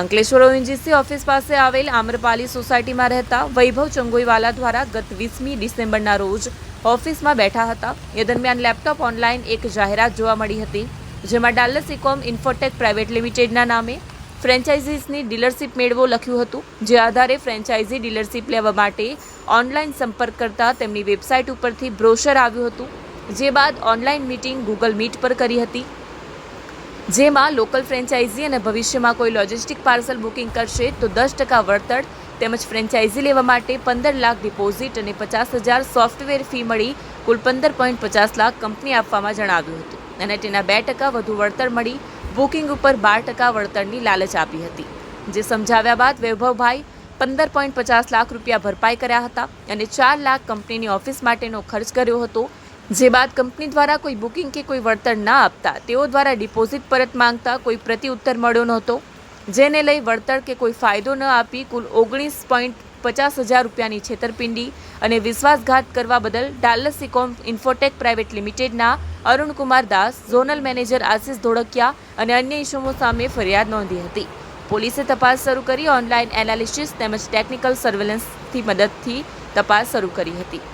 Ankleshwar ONGC office પાસે આવેલ આમ્રપાલી સોસાયટીમાં રહેતા વૈભવ ચંગોઈવાલા દ્વારા ગત વીસમી ડિસેમ્બરના રોજ ઓફિસમાં બેઠા હતા. એ દરમિયાન લેપટોપ ઓનલાઈન એક જાહેરાત જોવા મળી હતી, જેમાં ડાલસ સિકોમ ઇન્ફોટેક પ્રાઇવેટ લિમિટેડના નામે ફ્રેન્ચાઇઝીસની ડીલરશીપ મેળવો લખ્યું હતું. જે આધારે ફ્રેન્ચાઇઝી ડીલરશીપ લેવા માટે ઓનલાઈન સંપર્ક કરતા તેમની વેબસાઇટ ઉપરથી બ્રોશર આવ્યું હતું. જે બાદ ઓનલાઈન મીટિંગ ગૂગલ મીટ પર કરી હતી. જેમાં લોકલ ફ્રેન્ચાઇઝી અને ભવિષ્યમાં કોઈ લોજિસ્ટિક પાર્સલ બુકિંગ કરશે તો દસ ટકા વળતર તેમજ ફ્રેન્ચાઇઝી લેવા માટે પંદર લાખ ડિપોઝિટ અને પચાસ હજાર સોફ્ટવેર ફી મળી કુલ પંદર પોઈન્ટ પચાસ લાખ કંપની આપવામાં જણાવ્યું હતું. અને તેના બે ટકા વધુ વળતર મળી બુકિંગ ઉપર બાર ટકા વળતરની લાલચ આપી હતી. જે સમજાવ્યા બાદ વૈભવભાઈ પંદર પોઈન્ટ પચાસ લાખ રૂપિયા ભરપાઈ કર્યા હતા અને ચાર લાખ કંપનીની ઓફિસ માટેનો ખર્ચ કર્યો હતો. જે બાદ કંપની દ્વારા કોઈ બુકિંગ કે કોઈ વળતર ના આપતા તેઓ દ્વારા ડિપોઝિટ પરત માંગતા કોઈ પ્રતિઉત્તર મળ્યો નહોતો. જેને લઈ વળતર કે કોઈ ફાયદો ન આપી કુલ ઓગણીસ પોઈન્ટ પચાસ હજાર રૂપિયાની છેતરપિંડી અને વિશ્વાસઘાત કરવા બદલ ડાલસ સિકોમ ઇન્ફોટેક પ્રાઇવેટ લિમિટેડના અરુણકુમાર દાસ, ઝોનલ મેનેજર આશિષ ધોળકિયા અને અન્ય ઇસમો સામે ફરિયાદ નોંધી હતી. પોલીસે તપાસ શરૂ કરી, ઓનલાઈન એનાલિસિસ તેમજ ટેકનિકલ સર્વેલન્સથી મદદથી તપાસ શરૂ કરી હતી.